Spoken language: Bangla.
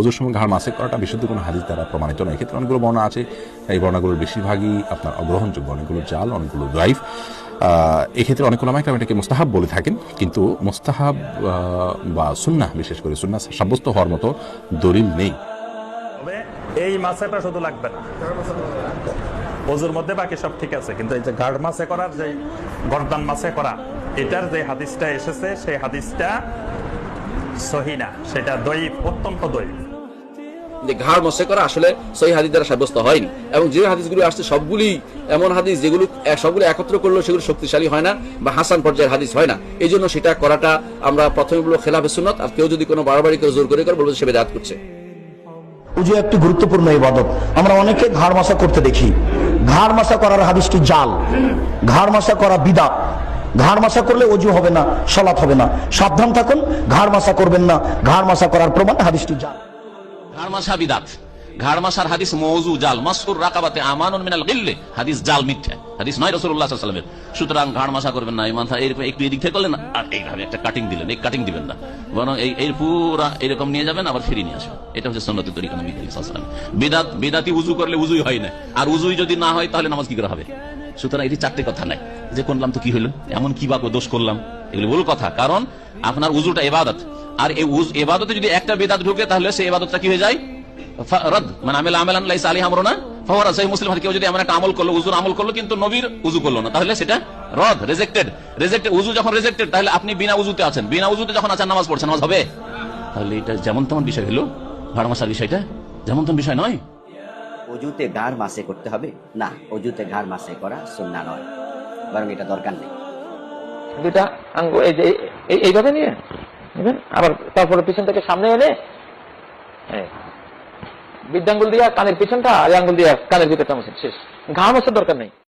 ওজোর সময় ঘাড় মাসে করাটা বিশুদ্ধ কোনো হাদিস দ্বারা প্রমাণিত নয়। এক্ষেত্রে অনেকগুলো বর্ণনা আছে। এই বর্ণাগুলোর বেশিরভাগই আপনার অগ্রহণযোগ্য, অনেকগুলো জাল, অনেকগুলো ড্রাইভ এক্ষেত্রে অনেক ওলামাইক এটাকে মোস্তাহাব বলে থাকেন। কিন্তু মোস্তাহাব বা সুন্নাহ, বিশেষ করে সুন্না সাব্যস্ত হওয়ার মতো দলিল নেই। এই মাছেটা শুধু লাগবে না। ওজুর মধ্যে বাকি সব ঠিক আছে। কিন্তু এই যে গাঢ় মাসে করার যে গরদান মাছে করা, এটার যে হাদিসটা এসেছে, সেই হাদিসটা সহি না। সেটা দৈব অত্যন্ত দৈব যে ঘাড় মশে করা আসলে সহি হাদিস দ্বারা সাব্যস্ত হয়নি। এবং যে হাদিসগুলো আসছে, সবগুলি এমন হাদিস যেগুলো সবগুলো একত্র করলেও সেগুলো শক্তিশালী হয় না বা হাসান পর্যায়ের হাদিস হয় না। এই জন্য সেটা করাটা আমরা প্রথমে বলব খেলাফে সুন্নত, আর কেউ যদি কোনো বাড়াবাড়ি করে, জোর করে করে বলব সে বেদাত করছে। উজু একটি গুরুত্বপূর্ণ ইবাদত। আমরা অনেকে ঘাড় মাসা করতে দেখি। ঘাড় মাসা করার হাদিসটি জাল। ঘাড় মাসা করা বিদাত। ঘাড় মাসা করলে অজু হবে না, সলাৎ হবে না। সাবধান থাকুন, ঘাড় মাসা করবেন না। ঘাড় মাসা করার প্রমাণ হাদিসটি জাল। এরকম নিয়ে যাবেন, আবার এটা হচ্ছে উজু করলে উজুই হয় না। আর উজুই যদি না হয়, তাহলে নামাজ কি করে হবে? সুতরাং এটি চারটে কথা নাই। যে করলাম তো কি হলো এমন কি বা দোষ করলাম? এগুলো ভুল কথা, কারণ আপনার উজুটা এবাদত আর এই উজ এবাদতে যদি একটা বেদাত ঢুকে, তাহলে সেই এবাদতটা কি হয়ে যায়? রদ। মানে ফাওয়ারা সেই মুসলিম কেউ যদি আমল করল আমল করল, কিন্তু নবীর উজু করল না সেটা উজু যখন রিজেক্টেড তাহলে আপনি বিনা উজুতে আছেন। বিনা উজুতে যখন নামাজ পড়ছেন হবে। তাহলে এটা যেমন তেমন বিষয় বিষয়টা যেমন বিষয় নয়। ঘাড় মাসে করতে হবে? না ঘাড় মাসে করা সুন্না নয়। বরং এটা দরকার নেই। দুটা আঙ্গ, এই যে, এই- এইভাবে নিয়ে, নেবেন? আবার তারপরে পিছন থেকে সামনে এনে বৃদ্ধাঙ্গুল দিয়া কানের পিছনটা আর আঙ্গুল দিয়া কানের ভিতরটা মুছেন শেষ। ঘাম আসার দরকার নেই।